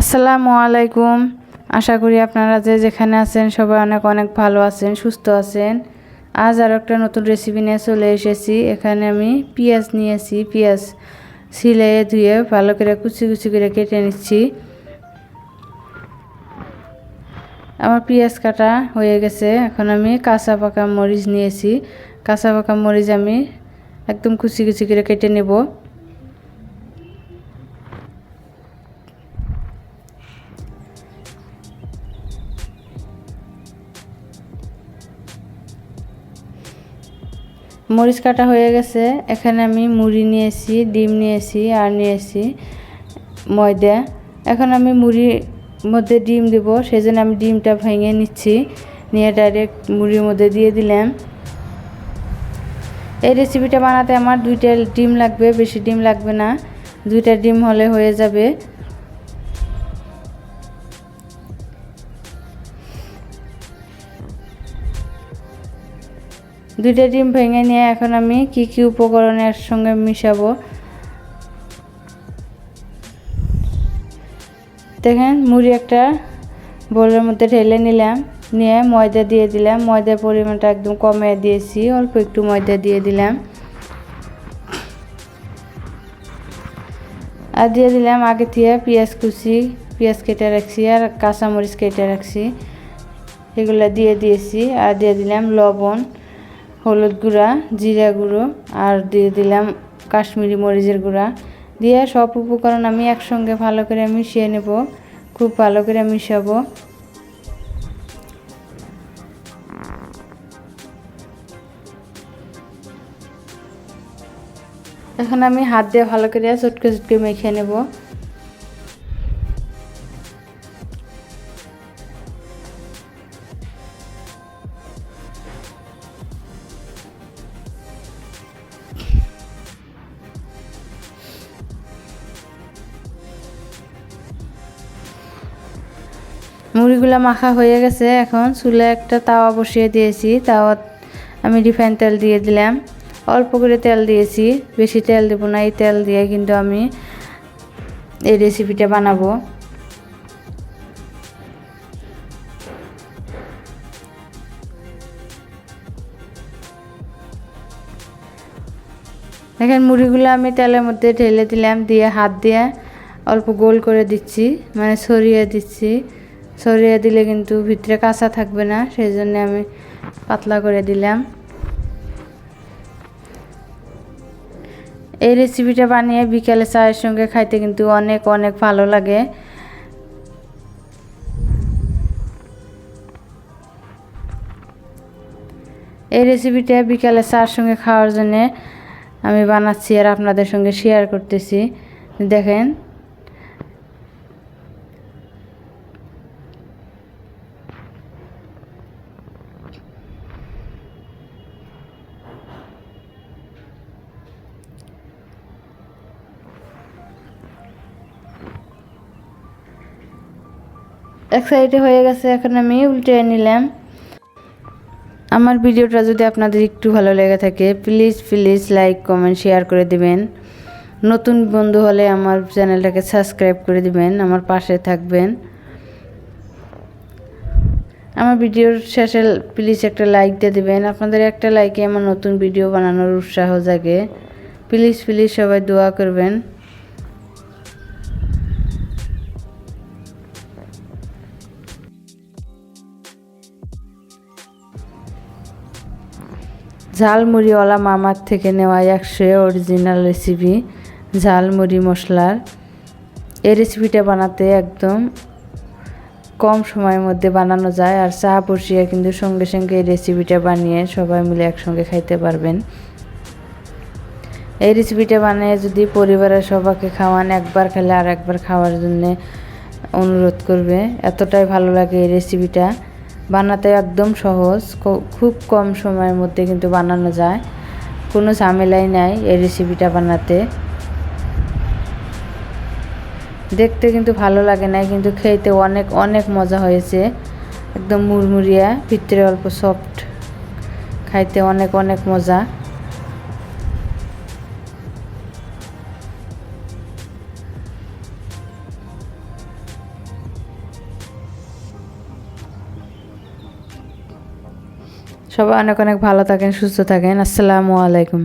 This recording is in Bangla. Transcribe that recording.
আসসালামু আলাইকুম। আশা করি আপনারা যে যেখানে আছেন সবাই অনেক অনেক ভালো আছেন, সুস্থ আছেন। আজ আর একটা নতুন রেসিপি নিয়ে চলে এসেছি। এখানে আমি পেঁয়াজ নিয়েছি। পেঁয়াজ সিলে ধুয়ে ভালো করে কুচি কুচি করে কেটে নিচ্ছি। আমার পেঁয়াজ কাটা হয়ে গেছে। এখন আমি কাঁচা পাকা মরিচ নিয়েছি। কাঁচা পাকা মরিচ আমি একদম কুচি কুচি করে কেটে নেব। মরিচ কাটা হয়ে গেছে। এখানে আমি মুড়ি নিয়েছি, ডিম নিয়েছি, আর নিয়েছি ময়দা। এখন আমি মুড়ির মধ্যে ডিম দেবো সেই জন্য আমি ডিমটা ভেঙে নিচ্ছি। নিয়ে ডাইরেক্ট মুড়ির মধ্যে দিয়ে দিলাম। এই রেসিপিটা বানাতে আমার দুইটা ডিম লাগবে, বেশি ডিম লাগবে না। দুইটা ডিম হলে হয়ে যাবে। দুইটা ডিম ভেঙে নিয়ে এখন আমি কি কি উপকরণ এর সঙ্গে মিশাবো? দেখেন, মুড়ি একটা বোলের মধ্যে ঢেলে নিলাম, নিয়ে ময়দা দিয়ে দিলাম। ময়দার পরিমাণটা একদম কমে দিয়েছি, অল্প একটু ময়দা দিয়ে দিলাম। আর দিয়ে দিলাম আগে দিয়ে পেঁয়াজ কুচি, পেঁয়াজ কেটে রাখছি আর কাঁচামরিচ কেটে রাখছি। এগুলো দিয়ে দিয়েছি, আর দিয়ে দিলাম লবণ। হলুদ গুঁড়া, জিরা গুঁড়ো আর দিয়ে দিলাম কাশ্মীরি মরিচের গুঁড়া। দিয়ে সব উপকরণ আমি একসঙ্গে ভালো করে মিশিয়ে নেব। খুব ভালো করে মিশাবো। এখন আমি হাত দিয়ে ভালো করে চটকে চটকে মেখে নেব। মুড়িগুলো মাখা হয়ে গেছে এখন। চুলে একটা তাওয়া বসিয়ে দিয়েছি তাওয়া আমি রিফাইন তেল দিয়ে দিলাম। অল্প করে তেল দিয়েছি, বেশি তেল দেবো না, এই তেল দিয়ে কিন্তু আমি এই রেসিপিটা বানাবো। দেখেন মুড়িগুলো আমি তেলের মধ্যে ঢেলে দিলাম, দিয়ে হাত দিয়ে অল্প গোল করে দিচ্ছি মানে সরিয়ে দিচ্ছি। সরিয়ে দিলে কিন্তু ভিতরে কাঁচা থাকবে না, সেই জন্য আমি পাতলা করে দিলাম। এই রেসিপিটা বানিয়ে বিকেলে চায়ের সঙ্গে খাইতে কিন্তু অনেক অনেক ভালো লাগে। এই রেসিপিটা বিকালে চার সঙ্গে খাওয়ার জন্যে আমি বানাচ্ছি আর আপনাদের সঙ্গে শেয়ার করতেছি। দেখেন। এক সাইডে হয়ে গেছে, এখন আমি উল্টে নিলাম। আমার ভিডিওটা যদি আপনাদের একটু ভালো লেগে থাকে please please like comment share করে দিবেন। নতুন বন্ধু হলে আমার চ্যানেলটাকে সাবস্ক্রাইব করে দিবেন, আমার পাশে থাকবেন। আমার ভিডিওর শেষে প্লিজ একটা লাইক দিয়ে দেবেন। আপনাদের একটা লাইকে আমার নতুন ভিডিও বানানোর উৎসাহ জাগে। প্লিজ প্লিজ সবাই দোয়া করবেন। ঝালমুড়িওয়ালা মামার থেকে নেওয়া একশো অরিজিনাল রেসিপি ঝালমুড়ি মশলার। এই রেসিপিটা বানাতে একদম কম সময়ের মধ্যে বানানো যায় আর চা বসিয়ে কিন্তু সঙ্গে সঙ্গে এই রেসিপিটা বানিয়ে সবাই মিলে একসঙ্গে খাইতে পারবেন। এই রেসিপিটা বানিয়ে যদি পরিবারের সবাইকে খাওয়ান, একবার খেলে আর একবার খাওয়ার জন্যে অনুরোধ করবে। এতটাই ভালো লাগে এই রেসিপিটা বানাতে একদম সহজ খুব কম সময়ের মধ্যে কিন্তু বানানো যায়। কোনো ঝামেলাই নাই এই রেসিপিটা বানাতে। দেখতে কিন্তু ভালো লাগে না, কিন্তু খেতে অনেক অনেক মজা হয়েছে। একদম মুরমুরিয়া ভিতরে অল্প সফট খাইতে অনেক অনেক মজা। সবাই অনেক অনেক ভালো থাকেন সুস্থ থাকেন। আসসালামু আলাইকুম।